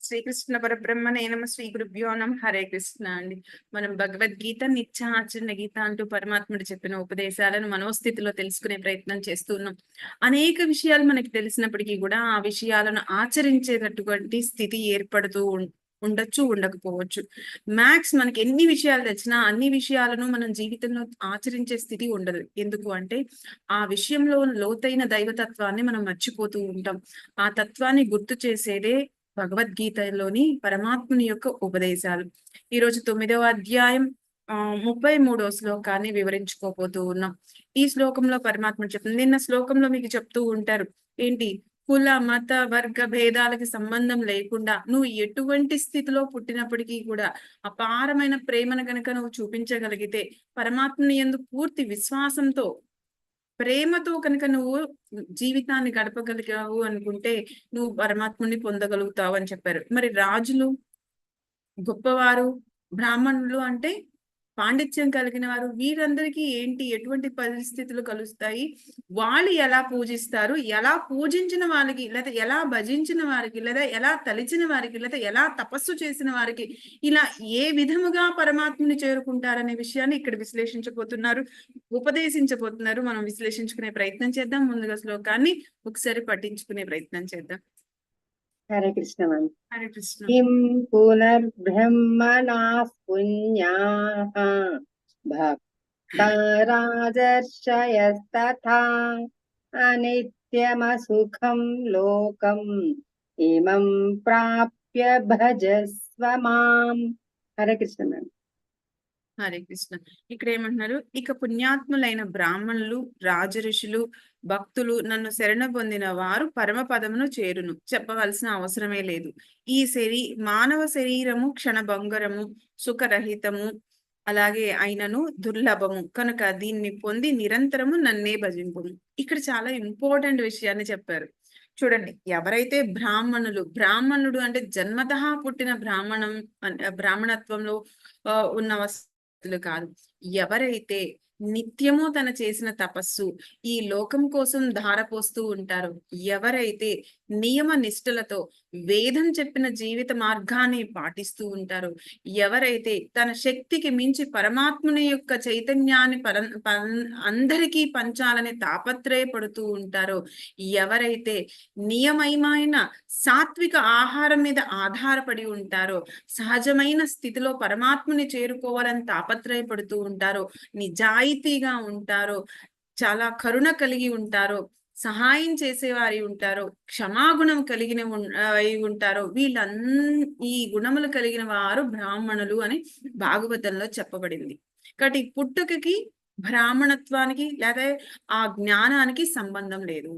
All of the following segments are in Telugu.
శ్రీకృష్ణ పరబ్రహ్మ నేనమ శ్రీ గురుభ్యో నమ. హరే కృష్ణ అండి. మనం భగవద్గీత నిత్య ఆచరణ గీత అంటూ పరమాత్ముడు చెప్పిన ఉపదేశాలను మనోస్థితిలో తెలుసుకునే ప్రయత్నం చేస్తున్నాం అనేక విషయాలు మనకి తెలిసినప్పటికీ కూడా ఆ విషయాలను ఆచరించేటటువంటి స్థితి ఏర్పడుతూ ఉండొచ్చు ఉండకపోవచ్చు. మ్యాథ్స్ మనకి ఎన్ని విషయాలు తెచ్చినా అన్ని విషయాలను మనం జీవితంలో ఆచరించే స్థితి ఉండదు. ఎందుకు అంటే ఆ విషయంలో లోతైన దైవతత్వాన్ని మనం మర్చిపోతూ ఉంటాం. ఆ తత్వాన్ని గుర్తు చేసేదే భగవద్గీతలోని పరమాత్ముని యొక్క ఉపదేశాలు. ఈ రోజు తొమ్మిదవ అధ్యాయం ఆ ముప్పై మూడో శ్లోకాన్ని వివరించుకోబోతూ ఉన్నాం. ఈ శ్లోకంలో పరమాత్మ చెప్తుంది. నిన్న శ్లోకంలో మీకు చెప్తూ ఉంటారు. ఏంటి? కుల మత వర్గ భేదాలకి సంబంధం లేకుండా నువ్వు ఎటువంటి స్థితిలో పుట్టినప్పటికీ కూడా అపారమైన ప్రేమను గనక నువ్వు చూపించగలిగితే పరమాత్మని ఎందు పూర్తి విశ్వాసంతో ప్రేమతో కనుక నువ్వు జీవితాన్ని గడపగలిగావు అనుకుంటే నువ్వు పరమాత్ముని పొందగలుగుతావు అని చెప్పారు. మరి రాజులు గొప్పవారు బ్రాహ్మణులు అంటే పాండిత్యం కలిగిన వారు వీరందరికీ ఏంటి ఎటువంటి పరిస్థితులు కలుస్తాయి? వాళ్ళు ఎలా పూజిస్తారు? ఎలా పూజించిన వారికి లేదా ఎలా భజించిన వారికి లేదా ఎలా తలిచిన వారికి లేదా ఎలా తపస్సు చేసిన వారికి ఇలా ఏ విధముగా పరమాత్మని చేరుకుంటారనే విషయాన్ని ఇక్కడ విశ్లేషించబోతున్నారు ఉపదేశించబోతున్నారు. మనం విశ్లేషించుకునే ప్రయత్నం చేద్దాం. ముందుగా శ్లోకాన్ని ఒకసారి పఠించుకునే ప్రయత్నం చేద్దాం. హరే కృష్ణ మాం హరే కృష్ణ కిం పునర్బ్రహ్మణాః పుణ్యాః భక్త రాజర్షయస్తథా అనిత్యమసుఖం లోకం ఇమం ప్రాప్య భజస్వ మాం హరే కృష్ణ మాం హరే కృష్ణ. ఇక్కడ ఏమంటున్నారు? ఇక పుణ్యాత్ములైన బ్రాహ్మణులు రాజఋషులు భక్తులు నన్ను శరణ పొందిన వారు పరమ పదమును చేరును. చెప్పవలసిన అవసరమే లేదు. ఈ శరీ మానవ శరీరము క్షణభంగరము సుఖరహితము అలాగే అయినను దుర్లభము. కనుక దీన్ని పొంది నిరంతరము నన్నే భజింపు ఇక్కడ చాలా ఇంపార్టెంట్ విషయాన్ని చెప్పారు. చూడండి ఎవరైతే బ్రాహ్మణులు బ్రాహ్మణుడు అంటే జన్మత పుట్టిన బ్రాహ్మణం బ్రాహ్మణత్వంలో ఆ, ఉన్న వస్తువులు కాదు. ఎవరైతే నిత్యము తన చేసిన తపస్సు ఈ లోకం కోసం ధారపోస్తూ ఉంటారు. ఎవరైతే నియమ నిష్ఠలతో వేదం చెప్పిన జీవిత మార్గాన్ని పాటిస్తూ ఉంటారో ఎవరైతే తన శక్తికి మించి పరమాత్మని యొక్క చైతన్యాన్ని పర అందరికీ పంచాలని తాపత్రయపడుతూ ఉంటారో ఎవరైతే నియమయమైన సాత్విక ఆహారం మీద ఆధారపడి ఉంటారో సహజమైన స్థితిలో పరమాత్ముని చేరుకోవాలని తాపత్రయపడుతూ ఉంటారో నిజాయితీగా ఉంటారో చాలా కరుణ కలిగి ఉంటారో సహాయం చేసేవారి ఉంటారో క్షమాగుణం కలిగిన అయి ఉంటారో వీళ్ళన్ ఈ గుణములు కలిగిన వారు బ్రాహ్మణులు అని భాగవతంలో చెప్పబడింది. కాబట్టి పుట్టుకకి బ్రాహ్మణత్వానికి లేదా ఆ జ్ఞానానికి సంబంధం లేదు.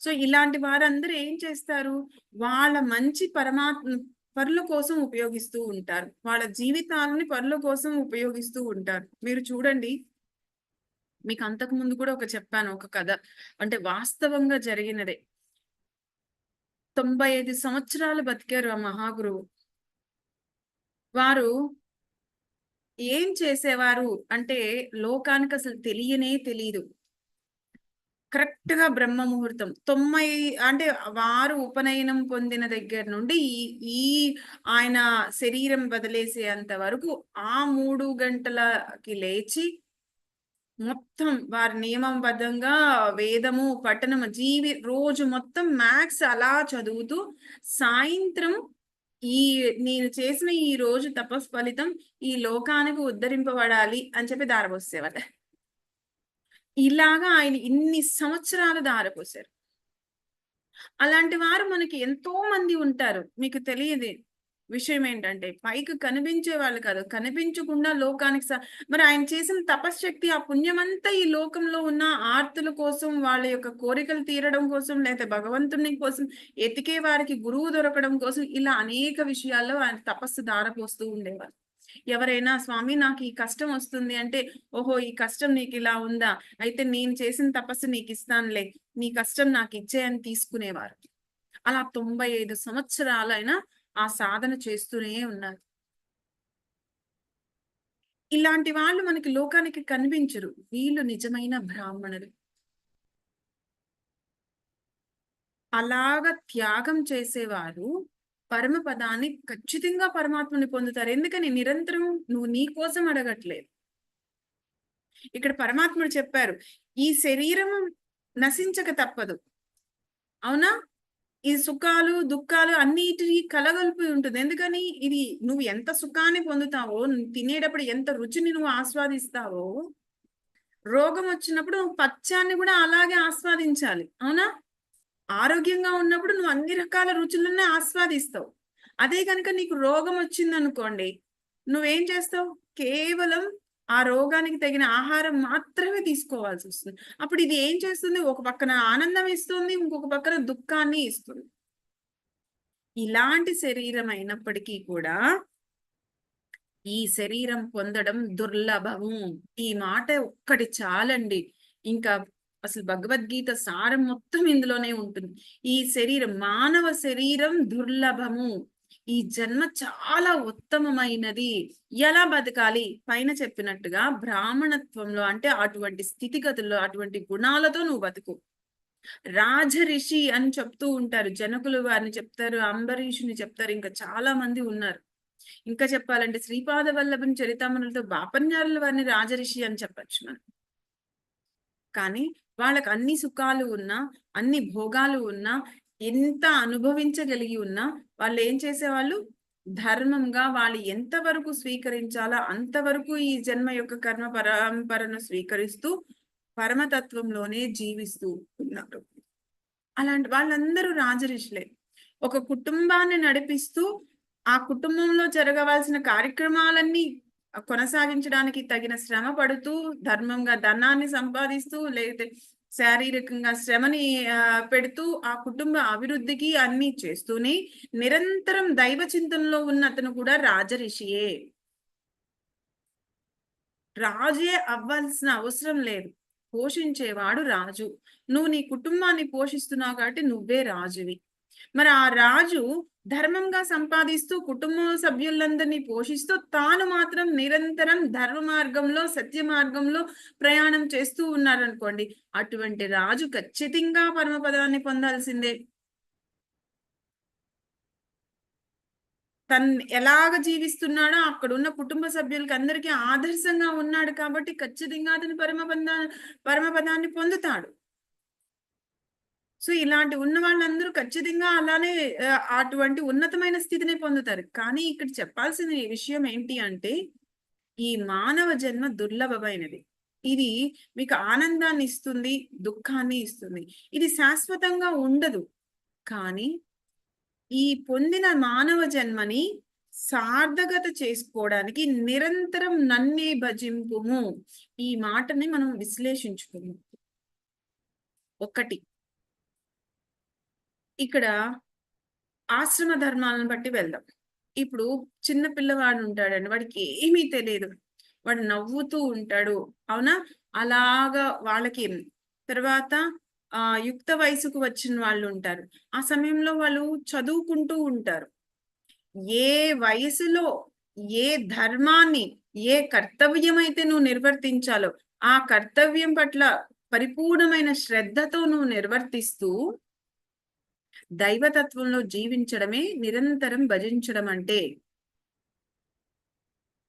సో ఇలాంటి వారందరూ ఏం చేస్తారు? వాళ్ళ మంచి పరమాత్మ పరుల కోసం ఉపయోగిస్తూ ఉంటారు. వాళ్ళ జీవితాలని పరుల కోసం ఉపయోగిస్తూ ఉంటారు. మీరు చూడండి మీకు అంతకు ముందు కూడా ఒక చెప్పాను ఒక కథ. అంటే వాస్తవంగా జరిగినదే. తొంభై ఐదు సంవత్సరాలు బతికారు ఆ మహాగురువు. వారు ఏం చేసేవారు అంటే లోకానికి అసలు తెలియనే తెలియదు కరెక్ట్గా బ్రహ్మ ముహూర్తం తొంభై అంటే వారు ఉపనయనం పొందిన దగ్గర నుండి ఈ ఆయన శరీరం వదిలేసేంత వరకు ఆ మూడు గంటలకి లేచి మొత్తం వారి నియమబద్ధంగా వేదము పఠనము జీవి రోజు మొత్తం మ్యాథ్స్ అలా చదువుతూ సాయంత్రం ఈ నేను చేసిన ఈ రోజు తపస్ ఫలితం ఈ లోకానికి ఉద్ధరింపబడాలి అని చెప్పి దారపోసేవాళ్ళ. ఇలాగా ఆయన ఇన్ని సంవత్సరాలు దారపోసారు. అలాంటి వారు మనకి ఎంతో మంది ఉంటారు. మీకు తెలియదు. విషయం ఏంటంటే పైకి కనిపించే వాళ్ళు కాదు కనిపించకుండా లోకానికి స- మరి ఆయన చేసిన తపశ్శక్తి ఆ పుణ్యమంతా ఈ లోకంలో ఉన్న ఆర్తుల కోసం వాళ్ళ యొక్క కోరికలు తీరడం కోసం లేదా భగవంతుని కోసం ఎతికే వారికి గురువు దొరకడం కోసం ఇలా అనేక విషయాల్లో ఆయన తపస్సు దారపోస్తూ ఉండేవారు. ఎవరైనా స్వామి నాకు ఈ కష్టం వస్తుంది అంటే ఓహో ఈ కష్టం నీకు ఇలా ఉందా? అయితే నేను చేసిన తపస్సు నీకు ఇస్తానులే నీ కష్టం నాకు ఇచ్చే అని తీసుకునేవారు. అలా తొంభై ఐదు సంవత్సరాలైనా ఆ సాధన చేస్తూనే ఉన్నారు. ఇలాంటి వాళ్ళు మనకి లోకానికి కనిపించరు. వీళ్ళు నిజమైన బ్రాహ్మణులు. అలాగ త్యాగం చేసేవారు పరమపదాన్ని ఖచ్చితంగా పరమాత్మని పొందుతారు. ఎందుకని? నిరంతరం నువ్వు నీ కోసం అడగట్లేదు. ఇక్కడ పరమాత్ముడు చెప్పారు ఈ శరీరం నశించక తప్పదు. అవునా? ఈ సుఖాలు దుఃఖాలు అన్నిటి కలగలిపి ఉంటుంది. ఎందుకని? ఇది నువ్వు ఎంత సుఖాన్ని పొందుతావో నువ్వు తినేటప్పుడు ఎంత రుచిని నువ్వు ఆస్వాదిస్తావో రోగం వచ్చినప్పుడు నువ్వు పచ్చాన్ని కూడా అలాగే ఆస్వాదించాలి. అవునా? ఆరోగ్యంగా ఉన్నప్పుడు నువ్వు అన్ని రకాల రుచులనే ఆస్వాదిస్తావు. అదే కనుక నీకు రోగం వచ్చింది అనుకోండి నువ్వేం చేస్తావు? కేవలం ఆ రోగానికి తగిన ఆహారం మాత్రమే తీసుకోవాల్సి వస్తుంది. అప్పుడు ఇది ఏం చేస్తుంది? ఒక పక్కన ఆనందం ఇస్తుంది ఇంకొక పక్కన దుఃఖాన్ని ఇస్తుంది. ఇలాంటి శరీరం అయినప్పటికీ కూడా ఈ శరీరం పొందడం దుర్లభము. ఈ మాట ఒక్కటి చాలండి. ఇంకా అసలు భగవద్గీత సారం మొత్తం ఇందులోనే ఉంటుంది. ఈ శరీరం మానవ శరీరం దుర్లభము. ఈ జన్మ చాలా ఉత్తమమైనది. ఎలా బతకాలి? పైన చెప్పినట్టుగా బ్రాహ్మణత్వంలో అంటే అటువంటి స్థితిగతుల్లో అటువంటి గుణాలతో నువ్వు బతుకు. రాజరిషి అని చెప్తూ ఉంటారు. జనకులు వారిని చెప్తారు అంబరీషుని చెప్తారు. ఇంకా చాలా మంది ఉన్నారు. ఇంకా చెప్పాలంటే శ్రీపాద వల్లభని చరితామణులతో బాపన్యారుల వారిని రాజరిషి అని చెప్పచ్చు మనం. కానీ వాళ్ళకి అన్ని సుఖాలు ఉన్నా అన్ని భోగాలు ఉన్నా ఎంత అనుభవించగలిగి ఉన్నా వాళ్ళు ఏం చేసేవాళ్ళు? ధర్మంగా వాళ్ళు ఎంతవరకు స్వీకరించాలో అంతవరకు ఈ జన్మ యొక్క కర్మ పరంపరను స్వీకరిస్తూ పరమతత్వంలోనే జీవిస్తూ ఉన్నారు. అలాంటి వాళ్ళందరూ రాజరిషులే. ఒక కుటుంబాన్ని నడిపిస్తూ ఆ కుటుంబంలో జరగవలసిన కార్యక్రమాలన్నీ కొనసాగించడానికి తగిన శ్రమ పడుతూ ధర్మంగా ధనాన్ని సంపాదిస్తూ లేకపోతే శారీరకంగా శ్రమని పెడుతూ ఆ కుటుంబ అభివృద్ధికి అన్ని చేస్తూనే నిరంతరం దైవ చింతనలో ఉన్న అతను కూడా రాజరిషియే. రాజే అవ్వాల్సిన అవసరం లేదు. పోషించేవాడు రాజు. నువ్వు నీ కుటుంబాన్ని పోషిస్తున్నావు కాబట్టి నువ్వే రాజువి. మరి ఆ రాజు ధర్మంగా సంపాదిస్తూ కుటుంబ సభ్యులందరినీ పోషిస్తూ తాను మాత్రం నిరంతరం ధర్మ మార్గంలో సత్య మార్గంలో ప్రయాణం చేస్తూ ఉన్నారనుకోండి అటువంటి రాజు ఖచ్చితంగా పరమపదాన్ని పొందాల్సిందే. తను ఎలాగ జీవిస్తున్నాడో అక్కడ ఉన్న కుటుంబ సభ్యులకి అందరికీ ఆదర్శంగా ఉన్నాడు కాబట్టి ఖచ్చితంగా అతను పరమపద పరమపదాన్ని పొందుతాడు. సో ఇలాంటి ఉన్న వాళ్ళందరూ ఖచ్చితంగా అలానే అటువంటి ఉన్నతమైన స్థితిని పొందుతారు. కానీ ఇక్కడ చెప్పాల్సిన విషయం ఏంటి అంటే ఈ మానవ జన్మ దుర్లభమైనది. ఇది మీకు ఆనందాన్ని ఇస్తుంది దుఃఖాన్ని ఇస్తుంది. ఇది శాశ్వతంగా ఉండదు. కానీ ఈ పొందిన మానవ జన్మని సార్థకత చేసుకోవడానికి నిరంతరం నన్నే భజింపుము. ఈ మాటని మనం విశ్లేషించుకుందాం. ఒకటి ఇక్కడ ఆశ్రమ ధర్మాలను బట్టి వెళ్దాం. ఇప్పుడు చిన్న పిల్లవాడు ఉంటాడండి వాడికి ఏమీ తెలియదు. వాడు నవ్వుతూ ఉంటాడు. అవునా? అలాగా వాళ్ళకి తర్వాత ఆ యుక్త వయసుకు వచ్చిన వాళ్ళు ఉంటారు. ఆ సమయంలో వాళ్ళు చదువుకుంటూ ఉంటారు. ఏ వయసులో ఏ ధర్మాన్ని ఏ కర్తవ్యం అయితే నువ్వు నిర్వర్తించాలో ఆ కర్తవ్యం పట్ల పరిపూర్ణమైన శ్రద్ధతో నువ్వు నిర్వర్తిస్తూ దైవతత్వంలో జీవించడమే నిరంతరం భజించడం అంటే.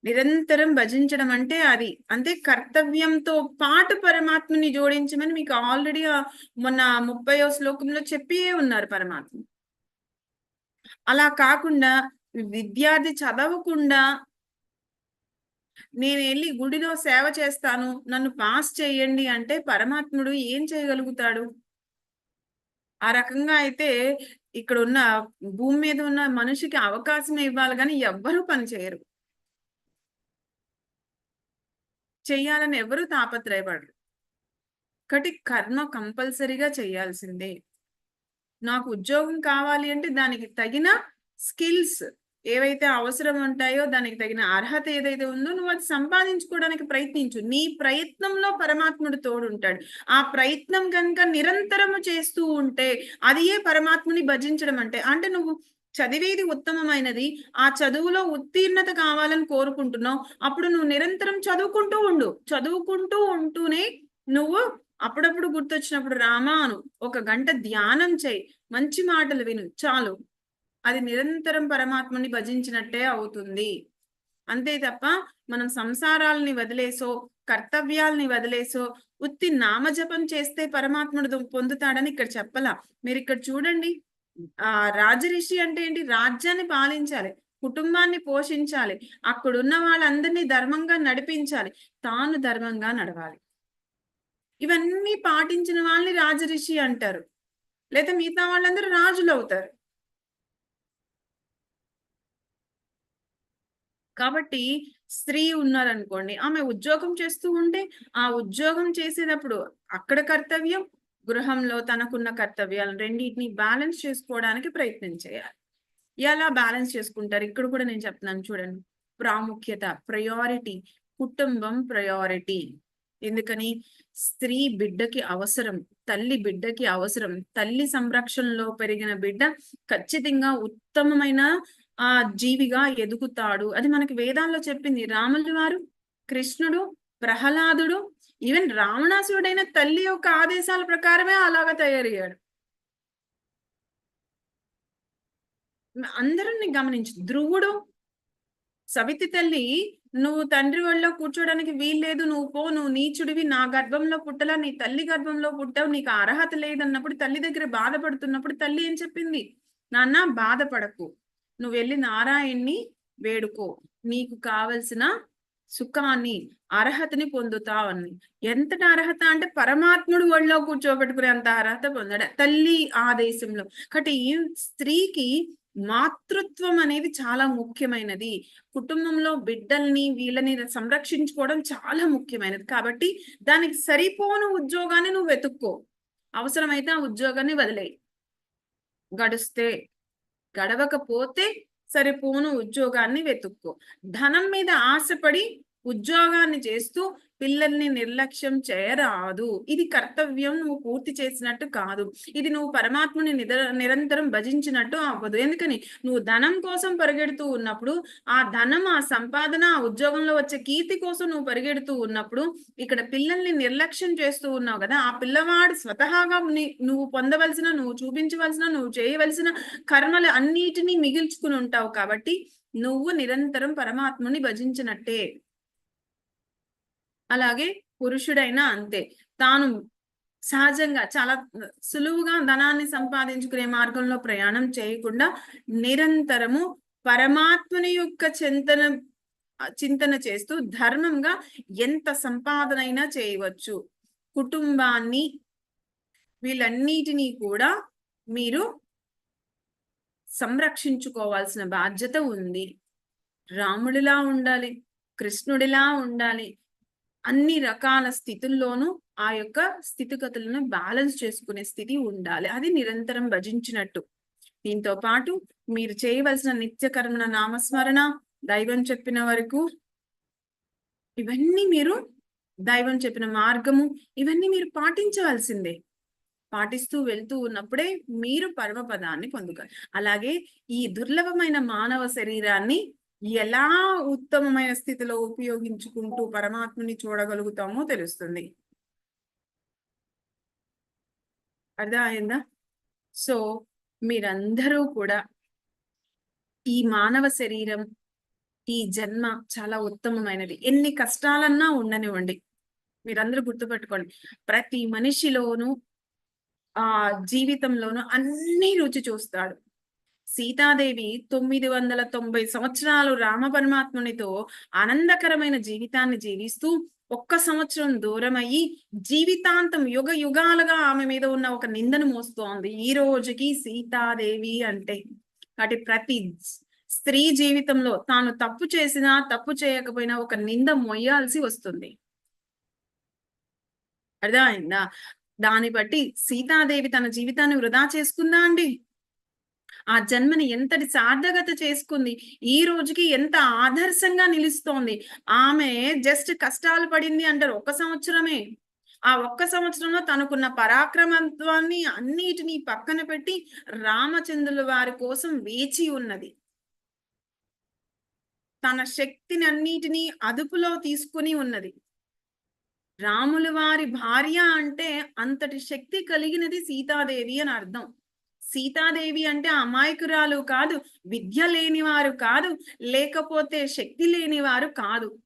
నిరంతరం భజించడం అంటే అది. అంటే కర్తవ్యంతో పాటు పరమాత్మని జోడించమని మీకు ఆల్రెడీ మొన్న ముప్పయో శ్లోకంలో చెప్పియే ఉన్నారు పరమాత్మ. అలా కాకుండా విద్యార్థి చదవకుండా నేను వెళ్ళి గుడిలో సేవ చేస్తాను నన్ను పాస్ చేయండి అంటే పరమాత్ముడు ఏం చేయగలుగుతాడు? ఆ రకంగా అయితే ఇక్కడ ఉన్న భూమి మీద ఉన్న మనిషికి అవకాశం ఇవ్వాలి కానీ ఎవ్వరూ పని చేయరు. చెయ్యాలని ఎవరు తాపత్రయపడరు. ఒకటి కర్మ కంపల్సరీగా చేయాల్సిందే. నాకు ఉద్యోగం కావాలి అంటే దానికి తగిన స్కిల్స్ ఏవైతే అవసరం ఉంటాయో దానికి తగిన అర్హత ఏదైతే ఉందో నువ్వు అది సంపాదించుకోవడానికి ప్రయత్నించు. నీ ప్రయత్నంలో పరమాత్ముడు తోడుంటాడు. ఆ ప్రయత్నం కనుక నిరంతరము చేస్తూ ఉంటే అది ఏ పరమాత్ముని భజించడం అంటే. అంటే నువ్వు చదివేది ఉత్తమమైనది ఆ చదువులో ఉత్తీర్ణత కావాలని కోరుకుంటున్నావు. అప్పుడు నువ్వు నిరంతరం చదువుకుంటూ ఉండు. చదువుకుంటూ ఉంటూనే నువ్వు అప్పుడప్పుడు గుర్తొచ్చినప్పుడు రామాను ఒక గంట ధ్యానం చేయి. మంచి మాటలు విను. చాలు. అది నిరంతరం పరమాత్మని భజించినట్టే అవుతుంది. అంతే తప్ప మనం సంసారాలని వదిలేసో కర్తవ్యాల్ని వదిలేసో ఉత్తి నామజపం చేస్తే పరమాత్ముడు పొందుతాడని ఇక్కడ చెప్పలా. మీరు ఇక్కడ చూడండి. ఆ రాజరిషి అంటే ఏంటి? రాజ్యాన్ని పాలించాలి కుటుంబాన్ని పోషించాలి అక్కడున్న వాళ్ళందరినీ ధర్మంగా నడిపించాలి తాను ధర్మంగా నడవాలి. ఇవన్నీ పాటించిన వాళ్ళని రాజరిషి అంటారు. లేదా మిగతా వాళ్ళందరూ రాజులు అవుతారు కాబట్టి స్త్రీ ఉన్నారనుకోండి ఆమె ఉద్యోగం చేస్తూ ఉంటే ఆ ఉద్యోగం చేసేటప్పుడు అక్కడ కర్తవ్యం గృహంలో తనకున్న కర్తవ్యాలు రెండింటిని బ్యాలెన్స్ చేసుకోవడానికి ప్రయత్నం చేయాలి. ఎలా బ్యాలెన్స్ చేసుకుంటారు? ఇక్కడ కూడా నేను చెప్తున్నాను చూడండి. ప్రాముఖ్యత ప్రయారిటీ కుటుంబం ప్రయారిటీ. ఎందుకని? స్త్రీ బిడ్డకి అవసరం తల్లి బిడ్డకి అవసరం. తల్లి సంరక్షణలో పెరిగిన బిడ్డ ఖచ్చితంగా ఉత్తమమైన ఆ జీవిగా ఎదుగుతాడు. అది మనకి వేదాల్లో చెప్పింది. రాములు వారు కృష్ణుడు ప్రహ్లాదుడు ఈవెన్ రావణాసురుడైన తల్లి యొక్క ఆదేశాల ప్రకారమే అలాగా తయారయ్యాడు. అందరిని గమనించు. ధ్రువుడు సవితి తల్లి నువ్వు తండ్రి ఒళ్ళో కూర్చోడానికి వీల్లేదు నువ్వు పో నువ్వు నీచుడివి నా గర్భంలో పుట్టలా నీ తల్లి గర్భంలో పుట్టావు నీకు అర్హత లేదన్నప్పుడు తల్లి దగ్గర బాధపడుతున్నప్పుడు తల్లి ఏం చెప్పింది? నాన్న బాధపడకు. నువ్వు వెళ్ళి నారాయణ్ణి వేడుకో. నీకు కావలసిన సుఖాన్ని అర్హతని పొందుతావని ఎంతటి అర్హత అంటే పరమాత్ముడు ఒళ్ళో కూర్చోబెట్టుకునే అంత అర్హత పొందాడు. తల్లి ఆదేశంలో. కాబట్టి ఈ స్త్రీకి మాతృత్వం అనేది చాలా ముఖ్యమైనది. కుటుంబంలో బిడ్డల్ని వీళ్ళని సంరక్షించుకోవడం చాలా ముఖ్యమైనది. కాబట్టి దానికి సరిపోను ఉద్యోగాన్ని నువ్వు వెతుక్కో. అవసరమైతే ఆ ఉద్యోగాన్ని వదిలేయి. గడుస్తే గడవకపోతే సరిపోను ఉద్యోగాన్ని వెతుక్కో. ధనం మీద ఆశపడి ఉద్యోగాన్ని చేస్తూ పిల్లల్ని నిర్లక్ష్యం చేయరాదు. ఇది కర్తవ్యం నువ్వు పూర్తి చేసినట్టు కాదు. ఇది నువ్వు పరమాత్మని నిరంతరం భజించినట్టు అవ్వదు. ఎందుకని? నువ్వు ధనం కోసం పరిగెడుతూ ఉన్నప్పుడు ఆ ధనం ఆ సంపాదన ఆ ఉద్యోగంలో వచ్చే కీర్తి కోసం నువ్వు పరిగెడుతూ ఉన్నప్పుడు ఇక్కడ పిల్లల్ని నిర్లక్ష్యం చేస్తూ ఉన్నావు కదా ఆ పిల్లవాడు స్వతహాగా నువ్వు పొందవలసిన నువ్వు చూపించవలసిన నువ్వు చేయవలసిన కర్మలు అన్నిటినీ మిగిల్చుకుని ఉంటావు కాబట్టి నువ్వు నిరంతరం పరమాత్మని భజించినట్టే. అలాగే పురుషుడైనా అంతే. తాను సహజంగా చాలా సులువుగా ధనాన్ని సంపాదించుకునే మార్గంలో ప్రయాణం చేయకుండా నిరంతరము పరమాత్మని యొక్క చింతన చింతన చేస్తూ ధర్మంగా ఎంత సంపాదనైనా చేయవచ్చు. కుటుంబాన్ని వీళ్ళన్నిటినీ కూడా మీరు సంరక్షించుకోవాల్సిన బాధ్యత ఉంది. రాముడిలా ఉండాలి కృష్ణుడిలా ఉండాలి అన్ని రకాల స్థితుల్లోనూ ఆ యొక్క స్థితిగతులను బ్యాలెన్స్ చేసుకునే స్థితి ఉండాలి. అది నిరంతరం భజించినట్టు. దీంతో పాటు మీరు చేయవలసిన నిత్యకర్మణ నామస్మరణ దైవం చెప్పిన వరకు ఇవన్నీ మీరు దైవం చెప్పిన మార్గము ఇవన్నీ మీరు పాటించవలసిందే. పాటిస్తూ వెళ్తూ ఉన్నప్పుడే మీరు పరమపదాన్ని పొందుతారు అలాగే ఈ దుర్లభమైన మానవ శరీరాన్ని ఎలా ఉత్తమమైన స్థితిలో ఉపయోగించుకుంటూ పరమాత్మని చూడగలుగుతామో తెలుస్తుంది. అర్థమైందా? సో మీరందరూ కూడా ఈ మానవ శరీరం ఈ జన్మ చాలా ఉత్తమమైనది. ఎన్ని కష్టాలన్నా ఉండనివ్వండి. మీరందరూ గుర్తుపెట్టుకోండి. ప్రతి మనిషిలోనూ ఆ జీవితంలోనూ అన్ని రుచి చూస్తాడు. సీతాదేవి తొమ్మిది వందల తొంభై సంవత్సరాలు రామ పరమాత్మునితో ఆనందకరమైన జీవితాన్ని జీవిస్తూ ఒక్క సంవత్సరం దూరం అయ్యి జీవితాంతం యుగ యుగాలుగా ఆమె మీద ఉన్న ఒక నిందను మోస్తోంది. ఈ రోజుకి సీతాదేవి అంటే కాబట్టి ప్రతి స్త్రీ జీవితంలో తాను తప్పు చేసినా తప్పు చేయకపోయినా ఒక నింద మొయ్యాల్సి వస్తుంది. అర్థమైందా? దాన్ని బట్టి సీతాదేవి తన జీవితాన్ని వృధా చేసుకుందా అండి? ఆ జన్మని ఎంతటి సార్థకత చేసుకుంది. ఈ రోజుకి ఎంత ఆదర్శంగా నిలుస్తోంది. ఆమె జస్ట్ కష్టాలు పడింది అంటారు ఒక సంవత్సరమే. ఆ ఒక్క సంవత్సరంలో తనకున్న పరాక్రమత్వాన్ని అన్నిటినీ పక్కన పెట్టి రామచంద్రుల వారి కోసం వేచి ఉన్నది. తన శక్తిని అన్నిటినీ అదుపులో తీసుకుని ఉన్నది. రాముల వారి భార్య అంటే అంతటి శక్తి కలిగినది సీతాదేవి అని అర్థం. సీతాదేవి అంటే అమాయకురాలు కాదు విద్య లేనివారు కాదు లేకపోతే శక్తి లేనివారు కాదు.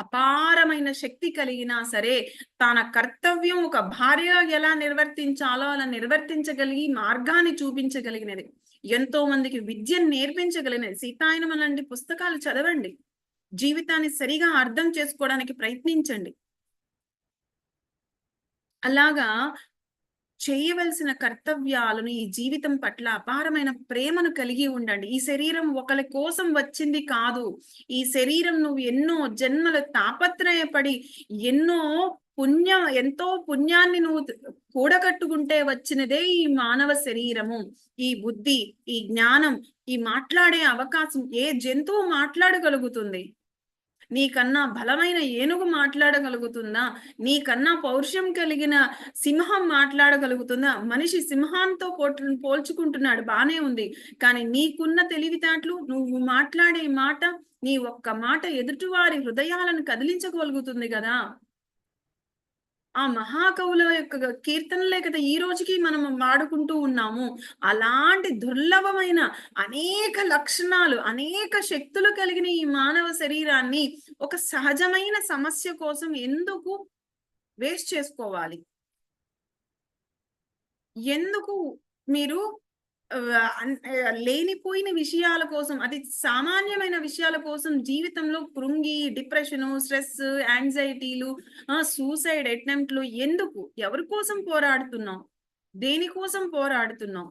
అపారమైన శక్తి కలిగినా సరే తన కర్తవ్యం ఒక భార్య ఎలా నిర్వర్తించాలో అలా నిర్వర్తించగలిగి మార్గాన్ని చూపించగలిగినది. ఎంతో మందికి విద్యను నేర్పించగలిగినది. సీతాయనం లాంటి పుస్తకాలు చదవండి. జీవితాన్ని సరిగా అర్థం చేసుకోవడానికి ప్రయత్నించండి. అలాగా చేయవలసిన కర్తవ్యాలను ఈ జీవితం పట్ల అపారమైన ప్రేమను కలిగి ఉండండి. ఈ శరీరం ఒకరి కోసం వచ్చింది కాదు. ఈ శరీరం నువ్వు ఎన్నో జన్మల తాపత్రయపడి ఎన్నో పుణ్య ఎంతో పుణ్యాన్ని నువ్వు కూడగట్టుకుంటే వచ్చినదే ఈ మానవ శరీరము. ఈ బుద్ధి ఈ జ్ఞానం ఈ మాట్లాడే అవకాశం ఏ జంతువు మాట్లాడగలుగుతుంది? నీకన్నా బలమైన ఏనుగు మాట్లాడగలుగుతుందా? నీకన్నా పౌరుషం కలిగిన సింహం మాట్లాడగలుగుతుందా? మనిషి సింహాంతో పోల్చుకుంటున్నాడు బానే ఉంది. కానీ నీకున్న తెలివితేటలు నువ్వు మాట్లాడే మాట నీ ఒక్క మాట ఎదుటివారి హృదయాలను కదిలించగలుగుతుంది కదా? ఆ మహాకవుల యొక్క కీర్తనలే కదా ఈ రోజుకి మనం వాడుకుంటూ ఉన్నాము. అలాంటి దుర్లభమైన అనేక లక్షణాలు అనేక శక్తులు కలిగిన ఈ మానవ శరీరాన్ని ఒక సహజమైన సమస్య కోసం ఎందుకు వేస్ట్ చేసుకోవాలి? ఎందుకు మీరు లేనిపోయిన విషయాల కోసం అది సామాన్యమైన విషయాల కోసం జీవితంలో కృంగి డిప్రెషన్ స్ట్రెస్ యాంగ్జైటీలు సూసైడ్ అటెంప్ట్లు ఎందుకు? ఎవరి కోసం పోరాడుతున్నావు? దేనికోసం పోరాడుతున్నావు?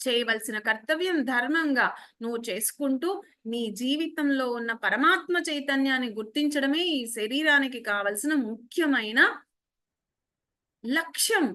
చేయవలసిన కర్తవ్యం ధర్మంగా నువ్వు చేసుకుంటూ నీ జీవితంలో ఉన్న పరమాత్మ చైతన్యాన్ని గుర్తించడమే ఈ శరీరానికి కావలసిన ముఖ్యమైన లక్ష్యం.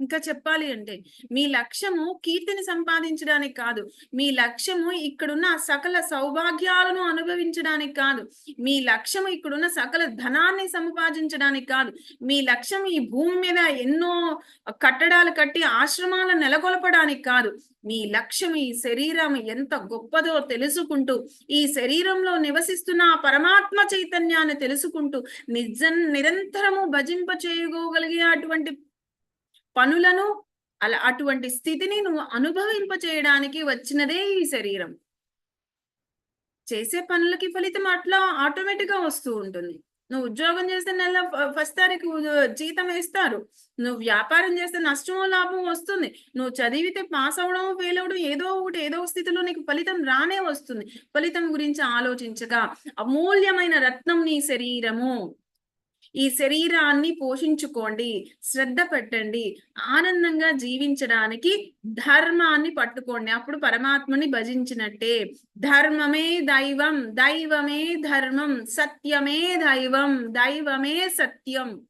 ఇంకా చెప్పాలి అంటే మీ లక్ష్యము కీర్తిని సంపాదించడానికి కాదు. మీ లక్ష్యము ఇక్కడున్న సకల సౌభాగ్యాలను అనుభవించడానికి కాదు. మీ లక్ష్యము ఇక్కడున్న సకల ధనాన్ని సంపాదించడానికి కాదు. మీ లక్ష్యం ఈ భూమి మీద ఎన్నో కట్టడాలు కట్టి ఆశ్రమాలను నెలకొల్పడానికి కాదు. మీ లక్ష్యం ఈ శరీరం ఎంత గొప్పదో తెలుసుకుంటూ ఈ శరీరంలో నివసిస్తున్న పరమాత్మ చైతన్యాన్ని తెలుసుకుంటూ నిజం నిరంతరము భజింప చేయగలిగే అటువంటి పనులను అలా అటువంటి స్థితిని నువ్వు అనుభవింపచేయడానికి వచ్చినదే ఈ శరీరం. చేసే పనులకి ఫలితం అట్లా ఆటోమేటిక్గా వస్తూ ఉంటుంది. నువ్వు ఉద్యోగం చేస్తే నెల ఫస్ట్ తారీఖు జీతం ఇస్తారు నువ్వు వ్యాపారం చేస్తే నష్టమో లాభం వస్తుంది. నువ్వు చదివితే పాస్ అవడం ఫెయిల్ అవడం ఏదో ఒకటి ఏదో స్థితిలో నీకు ఫలితం రానే వస్తుంది. ఫలితం గురించి ఆలోచించగా అమూల్యమైన రత్నం నీ శరీరము. ఈ శరీరాన్ని పోషించుకోండి శ్రద్ధ పెట్టండి ఆనందంగా జీవించడానికి ధర్మాన్ని పట్టుకోండి. అప్పుడు పరమాత్మని భజించినట్టే. ధర్మమే దైవం దైవమే ధర్మం సత్యమే దైవం దైవమే సత్యం.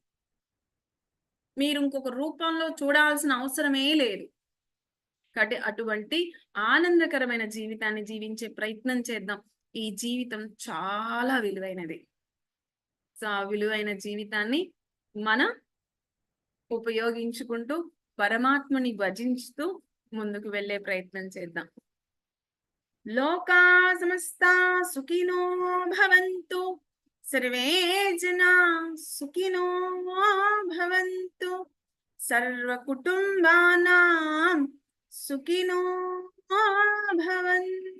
మీరు ఇంకొక రూపంలో చూడాల్సిన అవసరమే లేదు. కాబట్టి అటువంటి ఆనందకరమైన జీవితాన్ని జీవించే ప్రయత్నం చేద్దాం. ఈ జీవితం చాలా విలువైనది. విలువైన జీవితాన్ని మనం ఉపయోగించుకుంటూ పరమాత్మని భజించుతూ ముందుకు వెళ్ళే ప్రయత్నం చేద్దాం. లోకా సమస్త సుఖినో భవంతు. సర్వే జనా సుఖినో భవంతు. సర్వ కుటుంబానాం సుఖినో భవంతు.